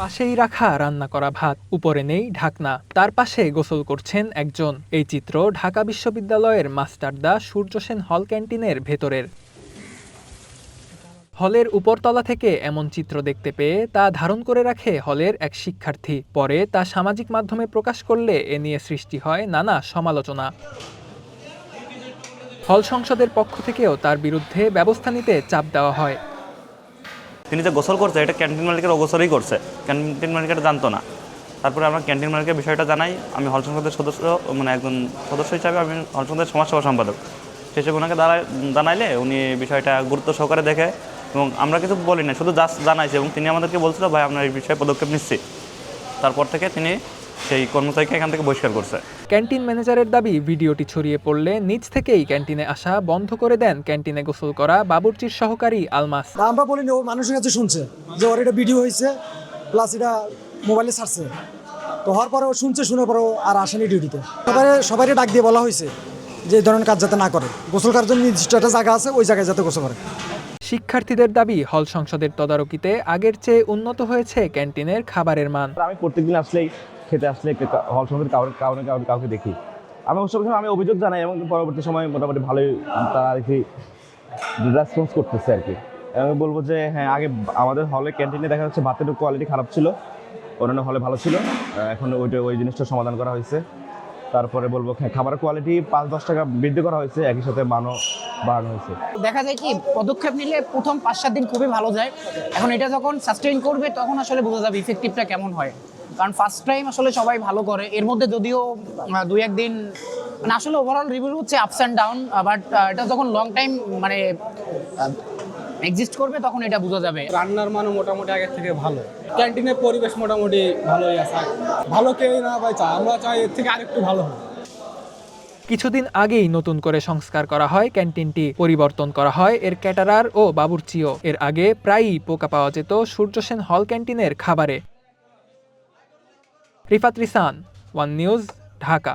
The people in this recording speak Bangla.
পাশেই রাখা রান্না করা ভাত, উপরে নেই ঢাকনা। তার পাশে গোসল করছেন একজন। এই চিত্র ঢাকা বিশ্ববিদ্যালয়ের মাস্টারদা সূর্য সেন হল ক্যান্টিনের ভেতরের। হলের উপরতলা থেকে এমন চিত্র দেখতে পেয়ে তা ধারণ করে রাখে হলের এক শিক্ষার্থী। পরে তা সামাজিক মাধ্যমে প্রকাশ করলে এ নিয়ে সৃষ্টি হয় নানা সমালোচনা। হল সংসদের পক্ষ থেকেও তার বিরুদ্ধে ব্যবস্থা নিতে চাপ দেওয়া হয়। তিনি যে গোসল করছে, এটা ক্যান্টিন মালিকের অগোসলই করছে। ক্যান্টিন মালিক এটা জানতো না। তারপরে আমরা ক্যান্টিন মালিকের বিষয়টা জানাই। আমি হল সংসদের সদস্য মানে একজন সদস্য হিসাবে আমি হল সংসদের সমাজসেবা সম্পাদক। সেসব ওনাকে দাঁড়ায়, জানাইলে উনি বিষয়টা গুরুত্ব সহকারে দেখে এবং আমরা কিছু বলি না শুধু জাস্ট জানাইছে এবং তিনি আমাদেরকে বলছিল, ভাই, আমরা এই বিষয়ে পদক্ষেপ নিচ্ছি। তারপর থেকে তিনি সেই কর্মচারীকে এখান থেকে বহিষ্কার করছে। ক্যান্টিন ম্যানেজারের দাবি ভিডিওটি ছড়িয়ে পড়লে নিজ থেকেই ক্যান্টিনে আসা বন্ধ করে দেন ক্যান্টিনে গোসল করা বাবুর্চির সহকারী আলমাস। আমরা বলিনি ও মানুষের কাছে শুনছে যে ওর এটা ভিডিও হয়েছে প্লাস এটা মোবাইলে ছাড়ছে। তো হওয়ার পরে ও শুনছে শুনে পরে আর আসেনি ডিউটিতে সবাই সবাই ডাক দিয়ে বলা হয়েছে যে এই ধরনের কাজ যাতে না করে। গোসল করার জন্য নির্দিষ্ট একটা জায়গা আছে ওই জায়গায় যাতে গোসল করে। শিক্ষার্থীদের দাবি হল সংসদের তদারকিতে আগের চেয়ে উন্নত হয়েছে ক্যান্টিনের খাবারের মান। আমি প্রত্যেকদিন আসলেই খেতে আসলে হল সমিতির কাউকে কাউকে কাউকে কাউকে দেখি। আমি অবশ্য আমি অভিযোগ জানাই এবং পরবর্তী সময় মোটামুটি ভালোই তারা আর কি রেসপন্স করতেছে আর কি। আমি বলব যে হ্যাঁ আগে আমাদের হলে ক্যান্টিনে দেখা যাচ্ছে ভাতের কোয়ালিটি খারাপ ছিল। অন্যান্য হলে ভালো ছিল। এখন ওইটা, ওই জিনিসটা সমাধান করা হয়েছে। তারপরে বলব হ্যাঁ খাবারের কোয়ালিটি পাঁচ, দশ টাকা বৃদ্ধি করা হয়েছে। একই সাথে মানও বাড়ানো হয়েছে। দেখা যায় কি, পদক্ষেপ নিলে প্রথম পাঁচ, সাত দিন খুবই ভালো যায়। এখন এটা যখন সাস্টেইন করবে, তখন আসলে বোঝা যাবে ইফেক্টিভটা কেমন হয়। কারণ ফার্স্ট টাইম আসলে সবাই ভালো করে। এর মধ্যে যদিও দুই একদিন মানে আসলে ওভারঅল রিভিউ হচ্ছে আপস অ্যান্ড ডাউন বাট এটা যখন লং টাইম মানে এক্সিস্ট করবে তখন এটা বোঝা যাবে। রান্নার মানও মোটামুটি আগের থেকে ভালো। ক্যান্টিনের পরিবেশ মোটামুটি ভালোই আছে। ভালো কেউই না ভাই চাই আমরা চাই এর থেকে আরেকটু ভালো হোক। কিছুদিন আগেই নতুন করে সংস্কার করা হয় ক্যান্টিনটি পরিবর্তন করা হয় এর ক্যাটারার ও বাবুর্চিও। এর আগে প্রায়ই পোকা পাওয়া যেত সূর্যসেন হল ক্যান্টিনের খাবারে। Rifat Risan one news Dhaka.